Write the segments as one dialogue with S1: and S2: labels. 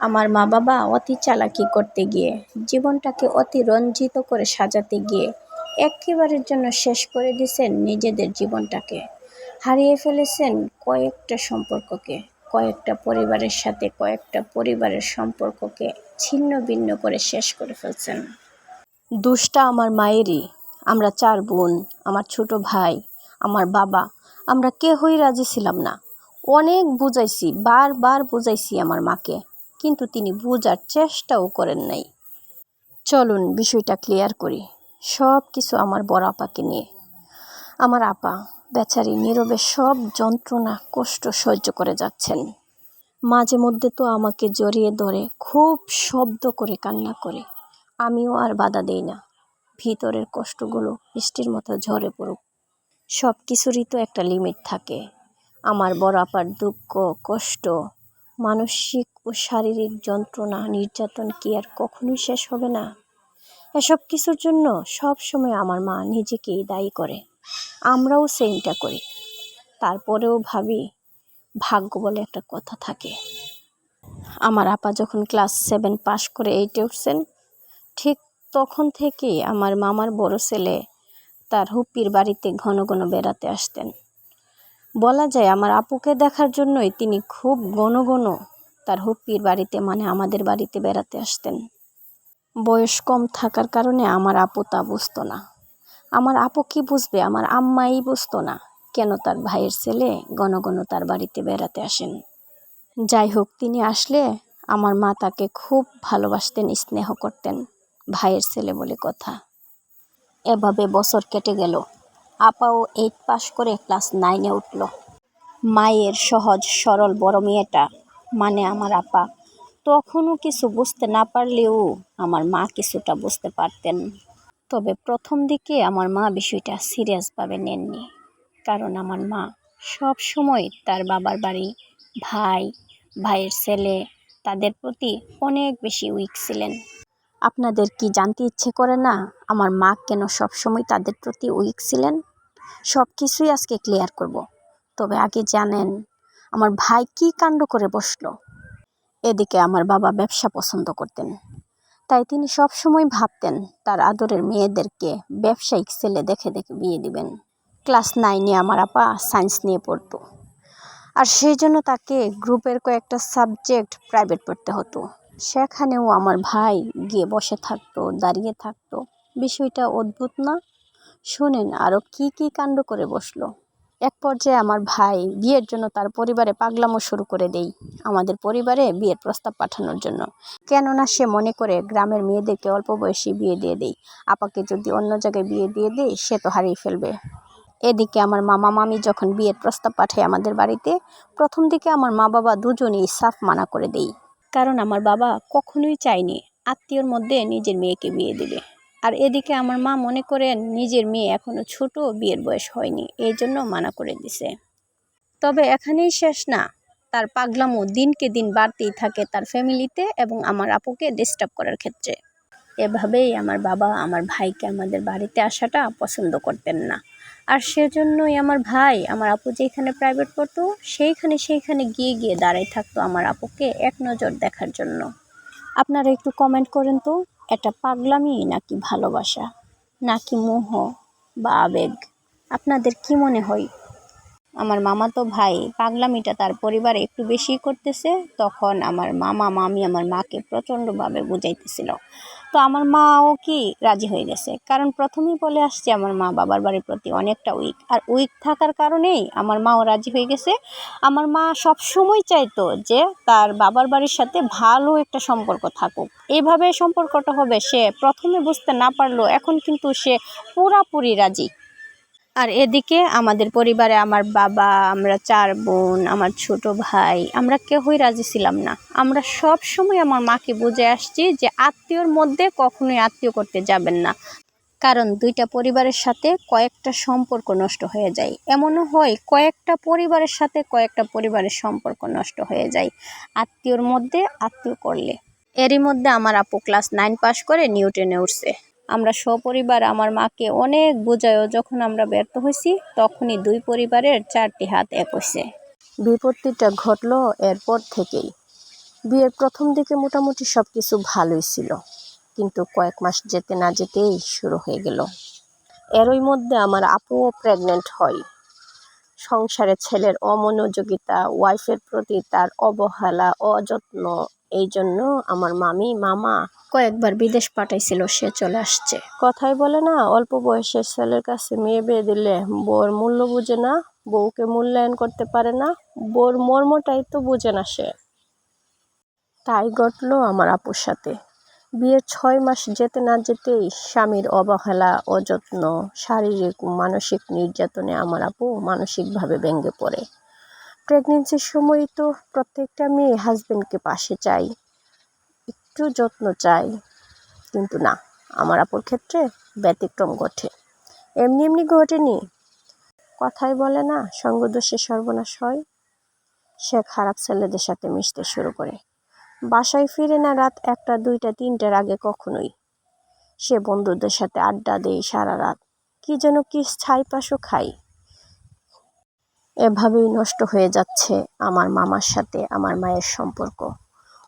S1: আমার মা বাবা অতি চালাকি করতে গিয়ে, জীবনটাকে অতি রঞ্জিত করে সাজাতে গিয়ে একেবারের জন্য শেষ করে দিয়েছেন নিজেদের জীবনটাকে। হারিয়ে ফেলেছেন কয়েকটা সম্পর্ককে, কয়েকটা পরিবারের সাথে, কয়েকটা পরিবারের সম্পর্ককে ছিন্ন ভিন্ন করে শেষ করে ফেলছেন। দুষ্টা আমার মায়েরই, আমরা চার বোন, আমার ছোট ভাই, আমার বাবা, আমরা কেহই রাজি ছিলাম না। অনেক বুঝাইছি, বারবার বুঝাইছি আমার মাকে। কিন্তু তিনি বোঝার চেষ্টাও করেন নাই। চলুন বিষয়টা ক্লিয়ার করি। সব কিছু আমার বড় আপাকে নিয়ে। আমার আপা, বেচারি নীরবে সব যন্ত্রণা, কষ্ট সহ্য করে যাচ্ছেন। মাঝে মধ্যে তো আমাকে জড়িয়ে ধরে, খুব শব্দ করে কান্না করে। আমিও আর বাধা দেই না। ভিতরের কষ্টগুলো বৃষ্টির মতো ঝরে পড়ুক। সব কিছুরই তো একটা লিমিট থাকে। আমার বড় আপার দুঃখ, কষ্ট, মানসিক ও শারীরিক যন্ত্রণা, নির্যাতন কি আর কখনোই শেষ হবে না? এসব কিছুর জন্য সব সময় আমার মা নিজেকেই দায়ী করে। আমরাও সেমটা করি। তারপরেও ভাবি, ভাগ্য বলে একটা কথা থাকে। আমার আপা যখন ক্লাস সেভেন পাশ করে এইটে উঠছেন, ঠিক তখন থেকেই আমার মামার বড় ছেলে তার হুপ্পির বাড়িতে ঘন ঘন বেড়াতে আসতেন। বলা যায় আমার আপুকে দেখার জন্যই তিনি খুব ঘন ঘন তার হুপ্পির বাড়িতে মানে আমাদের বাড়িতে বেড়াতে আসতেন। বয়স কম থাকার কারণে আমার আপু তা বুঝতো না। আমার আপু কি বুঝবে? আমার আম্মাই বুঝতো না কেন তার ভাইয়ের ছেলে ঘন তার বাড়িতে বেড়াতে আসেন। যাই হোক, তিনি আসলে আমার মা তাকে খুব ভালোবাসতেন, স্নেহ করতেন, ভাইয়ের ছেলে বলে কথা। এভাবে বছর কেটে গেল। আপাও এইট পাস করে ক্লাস নাইনে উঠল। মায়ের সহজ, সরল, বড় মেয়েটা মানে আমার আপা। তখনও কিছু বুঝতে না পারলেও আমার মা কিছুটা বুঝতে পারতেন। তবে প্রথম দিকে আমার মা বিষয়টা সিরিয়াসভাবে নেননি। কারণ আমার মা সব সময় তার বাবার বাড়ি, ভাই, ভাইয়ের ছেলে, তাদের প্রতি অনেক বেশি উইক ছিলেন। আপনাদের কি জানতে ইচ্ছে করে না আমার মা কেন সবসময় তাদের প্রতি উইক ছিলেন? সব কিছুই আজকে ক্লিয়ার করব। তবে আগে জানেন আমার ভাই কি কাণ্ড করে বসল? এদিকে আমার বাবা ব্যবসা পছন্দ করতেন। তাই তিনি সব সময় ভাবতেন তার আদরের মেয়েদেরকে ব্যবসায়িক ছেলে দেখে দেখে বিয়ে দিবেন। ক্লাস নাইনে আমার আপা সায়েন্স নিয়ে পড়তো। আর সেই জন্য তাকে গ্রুপের কয়েকটা সাবজেক্ট প্রাইভেট পড়তে হতো। সেখানেও আমার ভাই গিয়ে বসে থাকতো, দাঁড়িয়ে থাকতো। বিষয়টা অদ্ভুত না? শোনেন আরও কি কি কাণ্ড করে বসল? এক পর্যায়ে আমার ভাই বিয়ের জন্য তার পরিবারে পাগলামো শুরু করে দেই, আমাদের পরিবারে বিয়ের প্রস্তাব পাঠানোর জন্য। কেননা সে মনে করে গ্রামের মেয়েদেরকে অল্প বয়সী বিয়ে দিয়ে দেই, আপাকে যদি অন্য জায়গায় বিয়ে দিয়ে দেই, সে তো হারিয়ে ফেলবে। এদিকে আমার মামা মামি যখন বিয়ের প্রস্তাব পাঠায় আমাদের বাড়িতে, প্রথম দিকে আমার মা বাবা দুজনেই সাফ মানা করে দেই। কারণ আমার বাবা কখনোই চায়নি আত্মীয়র মধ্যে নিজের মেয়েকে বিয়ে দেবে। আর এদিকে আমার মা মনে করেন নিজের মেয়ে এখনও ছোট, বিয়ের বয়স হয়নি, এই জন্য মানা করে দিছে। তবে এখানেই শেষ না। তার পাগলামো দিনকে দিন বাড়তেই থাকে তার ফ্যামিলিতে এবং আমার আপুকে ডিস্টার্ব করার ক্ষেত্রে। এভাবেই আমার বাবা আমার ভাইকে আমাদের বাড়িতে আসাটা পছন্দ করতেন না। আর সেজন্যই আমার ভাই, আমার আপু যেখানে প্রাইভেট পড়তো, সেইখানে সেইখানে গিয়ে গিয়ে দাঁড়াই থাকতো আমার আপুকে এক নজর দেখার জন্য। আপনারা একটু কমেন্ট করেন তো। এটা পাগলামি নাকি ভালোবাসা নাকি মোহ বা আবেগ? আপনাদের কি মনে হয়? আমার মামা তো ভাই, পাগলামিটা তার পরিবারে একটু বেশি করতেছে, তখন আমার মামা মামি আমার মাকে প্রচণ্ডভাবে বুঝাইতেছিল। তো আমার মাও কি রাজি হয়ে গেছে? কারণ প্রথমেই বলে আসছে আমার মা বাবার বাড়ির প্রতি অনেকটা উইক আর উইক থাকার কারণেই আমার মাও রাজি হয়ে গেছে। আমার মা সব সময় চাইতো যে তার বাবার বাড়ির সাথে ভালো একটা সম্পর্ক থাকুক। এভাবে সম্পর্কটা হবে, সে প্রথমে বুঝতে না পারল এখন কিন্তু সে পুরাপুরি রাজি। আর এদিকে আমাদের পরিবারে আমার বাবা, আমরা চার বোন, আমার ছোট ভাই, আমরা কেউই রাজি ছিলাম না। আমরা সব সময় আমার মাকে বুঝে আসছি যে আত্মীয়র মধ্যে কখনোই আত্মীয় করতে যাবেন না। কারণ দুইটা পরিবারের সাথে কয়েকটা সম্পর্ক নষ্ট হয়ে যায়। এমনও হয় কয়েকটা পরিবারের সাথে কয়েকটা পরিবারের সম্পর্ক নষ্ট হয়ে যায় আত্মীয়র মধ্যে আত্মীয় করলে। এরই মধ্যে আমার আপু ক্লাস নাইন পাস করে নিউটনে উঠছে। আমরা সপরিবার আমার মাকে অনেক বোঝায়ও যখন আমরা ব্যর্থ হয়েছি, তখনই দুই পরিবারের চারটি হাত এক হয়েছে। বিপত্তিটা ঘটলো এরপর থেকেই। বিয়ের প্রথম দিকে মোটামুটি সব কিছু ভালোই ছিল, কিন্তু কয়েক মাস যেতে না যেতেই শুরু হয়ে গেল। এরই মধ্যে আমার আপুও প্রেগনেন্ট হয়। সংসারে ছেলের অমনোযোগিতা ওয়াইফের প্রতি তার অবহেলা, অযত্ন এই জন্য আমার মামি, মামা কয়েকবার বিদেশ পাঠাইছিল, সে চলে আসছে। কথাই বলে না, অল্প বয়সের ছেলের কাছে মেয়ে বিয়ে দিলে বউর মূল্য বুঝে না, বউকে মূল্যায়ন করতে পারে না, বউর মর্মটাই তো বুঝে না সে। তাই ঘটলো আমার আপুর সাথে। বিয়ের ছয় মাস যেতে না যেতেই স্বামীর অবহেলা, অযত্ন, শারীরিক মানসিক নির্যাতনে আমার আপু মানসিকভাবে ভেঙে পড়ে। প্রেগনেন্সির সময় তো প্রত্যেকটা মেয়ে হাজবেন্ডকে পাশে চাই, একটু যত্ন চাই। কিন্তু না, আমার আপুর ক্ষেত্রে ব্যতিক্রম ঘটে। এমনি এমনি ঘটেনি। কথাই বলে না, সঙ্গদোষে সর্বনাশ হয়। সে খারাপ ছেলেদের সাথে মিশতে শুরু করে। বাসায় ফিরে না রাত একটা, দুইটা, তিনটার আগে কখনোই। সে বন্ধুদের সাথে আড্ডা দেয় সারা রাত। কি যেন কি ছাই পাশও এভাবেই নষ্ট হয়ে যাচ্ছে আমার মামার সাথে, আমার মায়ের সম্পর্ক।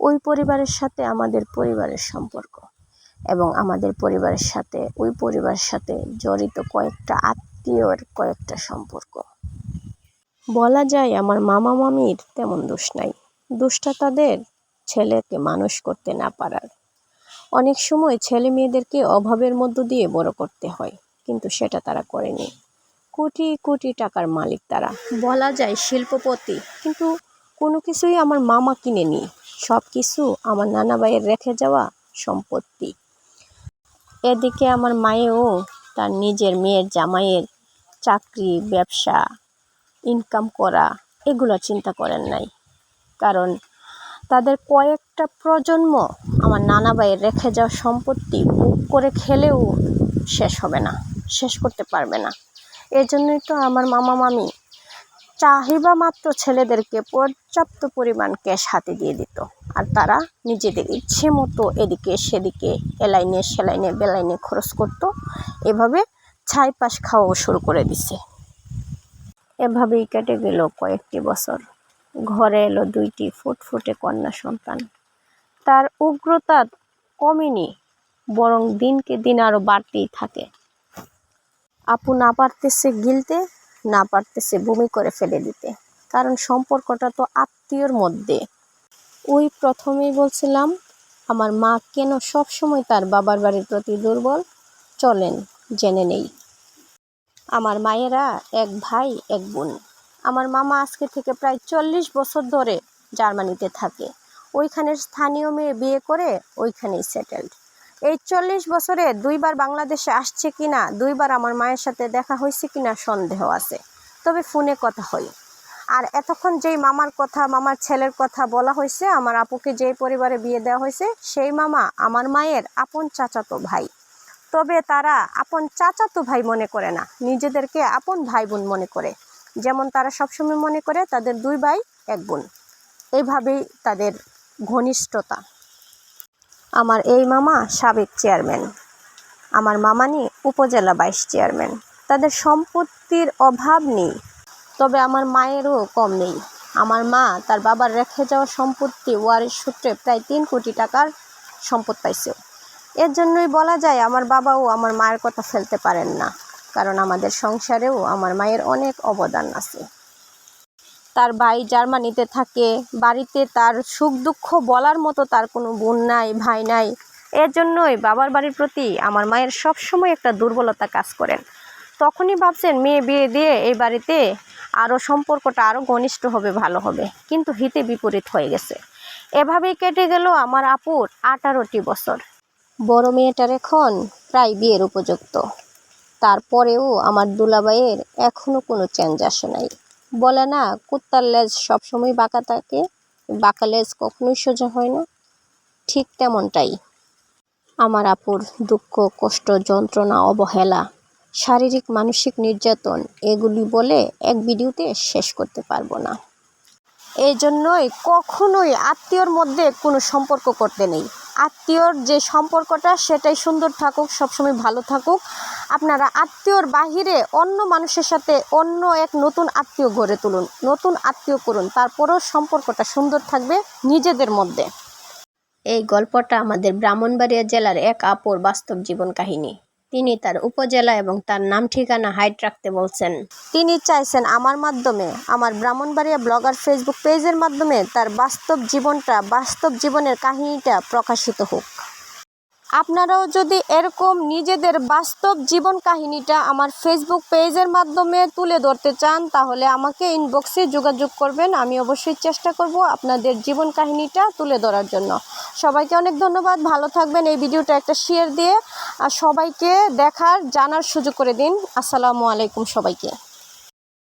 S1: ওই পরিবারের সাথে আমাদের পরিবারের সম্পর্ক। এবং আমাদের পরিবারের সাথে, ওই পরিবারের সাথে জড়িত কয়েকটা আত্মীয়র কয়েকটা সম্পর্ক। বলা যায় আমার মামা মামির তেমন দোষ নাই। দোষটা তাদের, ছেলেকে মানুষ করতে না পারার। অনেক সময় ছেলে মেয়েদেরকে অভাবের মধ্য দিয়ে বড় করতে হয়, কিন্তু সেটা তারা করেনি। কোটি কোটি টাকার মালিক তারা। বলা যায় শিল্পপতি। কিন্তু কোনো কিছুই আমার মামা কিনে নি। সব কিছু আমার নানা ভাইয়ের রেখে যাওয়া সম্পত্তি। এদিকে আমার মায়েও তার নিজের মেয়ের জামাইয়ের চাকরি ব্যবসা ইনকাম করা এগুলো চিন্তা করেন নাই। কারণ তাদের কয়েকটা প্রজন্ম আমার নানা ভাইয়ের রেখে যাওয়া সম্পত্তি বুক করে খেলেও শেষ হবে না শেষ করতে পারবে না। এই জন্যই তো আমার মামা মামি চাহিবা মাত্র ছেলেদেরকে পর্যাপ্ত পরিমাণ ক্যাশ হাতে দিয়ে দিত। আর তারা নিজেদের ইচ্ছে মতো এদিকে সেদিকে এলাইনে সেলাইনে বেলাইনে খরচ করত। এভাবে ছাই পাশ খাওয়াও শুরু করে দিছে। এভাবেই কেটে গেল কয়েকটি বছর। ঘরে এলো দুইটি ফুটফুটে কন্যা সন্তান। তার উগ্রতা কমেনি, বরং দিনকে দিন আরও বাড়তেই থাকে। আপু না পারতেছে গিলতে, না পারতেছে বমি করে ফেলে দিতে। কারণ সম্পর্কটা তো আত্মীয়র মধ্যে। ওই প্রথমেই বলছিলাম, আমার মা কেন সব সময় তার বাবার বাড়ির প্রতি দুর্বল? চলেন, জেনে নেই। আমার মায়েরা এক ভাই, এক বোন। আমার মামা আজকে থেকে প্রায় চল্লিশ বছর ধরে জার্মানিতে থাকে। ওইখানের স্থানীয় মেয়ে বিয়ে করে ওইখানেই সেটেলড। এই চল্লিশ বছরে দুইবার বাংলাদেশে আসছে কিনা, দুইবার আমার মায়ের সাথে দেখা হয়েছে কিনা সন্দেহ আছে। তবে ফোনে কথা হয় আর এতক্ষণ যেই মামার কথা, মামার ছেলের কথা বলা হয়েছে, আমার আপুকে যেই পরিবারে বিয়ে দেওয়া হয়েছে, সেই মামা আমার মায়ের আপন চাচাতো ভাই। তবে তারা আপন চাচাতো ভাই মনে করে না, নিজেদেরকে আপন ভাই বোন মনে করে। যেমন তারা সবসময় মনে করে, তাদের দুই ভাই, এক বোন। এইভাবেই তাদের ঘনিষ্ঠতা। আমার এই মামা সাবেক চেয়ারম্যান। আমার মামানি উপজেলা ভাইস চেয়ারম্যান। তাদের সম্পত্তির অভাব নেই, তবে আমার মায়েরও কম নেই। আমার মা তার বাবার রেখে যাওয়া সম্পত্তি ওয়ারের সূত্রে প্রায় তিন কোটি টাকার সম্পদ পাইছে। এর জন্যই বলা যায় আমার বাবাও আমার মায়ের কথা ফেলতে পারেন না, কারণ আমাদের সংসারেও আমার মায়ের অনেক অবদান আছে। তার ভাই জার্মানিতে থাকে, বাড়িতে তার সুখ দুঃখ বলার মতো তার কোনো বোন নাই, ভাই নাই। এর জন্যই বাবার বাড়ির প্রতি আমার মায়ের সব সময় একটা দুর্বলতা কাজ করেন। তখনই ভাবছেন মেয়ে বিয়ে দিয়ে এই বাড়িতে আরও সম্পর্কটা আরও ঘনিষ্ঠ হবে, ভালো হবে। কিন্তু হিতে বিপরীত হয়ে গেছে। এভাবেই কেটে গেল আমার আপুর আঠারোটি বছর। বড় মেয়েটার এখন প্রায় বিয়ের উপযুক্ত। তারপরেও আমার দুলাবাইয়ের এখনও কোনো চেঞ্জ আসে নাই। বলে না, কুত্তার লেজ সবসময় বাঁকা থাকে, বাঁকা লেজ কখনোই সোজা হয় না। ঠিক তেমনটাই। আমার আপুর দুঃখ, কষ্ট, যন্ত্রণা, অবহেলা, শারীরিক, মানসিক নির্যাতন, এগুলি বলে এক ভিডিওতে শেষ করতে পারব না। এই জন্যই কখনোই আত্মীয়র মধ্যে কোনো সম্পর্ক করতে নেই। আত্মীয়র যে সম্পর্কটা সেটাই সুন্দর থাকুক, সবসময় ভালো থাকুক। আপনারা আত্মীয়র বাহিরে অন্য মানুষের সাথে অন্য এক নতুন আত্মীয় গড়ে তুলুন, নতুন আত্মীয় করুন, তারপরেও সম্পর্কটা সুন্দর থাকবে নিজেদের মধ্যে। এই গল্পটা আমাদের ব্রাহ্মণবাড়িয়া জেলার এক আপর বাস্তব জীবন কাহিনী। তিনি তার উপজেলা এবং তার নাম ঠিকানা হাইট রাখতে বলছেন। তিনি চাইছেন আমার মাধ্যমে, আমার ব্রাহ্মণবাড়িয়া ব্লগার ফেসবুক পেজের মাধ্যমে তার বাস্তব জীবনটা, বাস্তব জীবনের কাহিনীটা প্রকাশিত হোক। আপনারাও যদি এরকম নিজেদের বাস্তব জীবন কাহিনীটা আমার ফেসবুক পেজের মাধ্যমে তুলে ধরতে চান, তাহলে আমাকে ইনবক্সে যোগাযোগ করবেন। আমি অবশ্যই চেষ্টা করব আপনাদের জীবন কাহিনীটা তুলে ধরার জন্য। সবাইকে অনেক ধন্যবাদ। ভালো থাকবেন। এই ভিডিওটা একটা শেয়ার দিয়ে, আর সবাইকে দেখার, জানার সুযোগ করে দিন। আসসালামু আলাইকুম সবাইকে।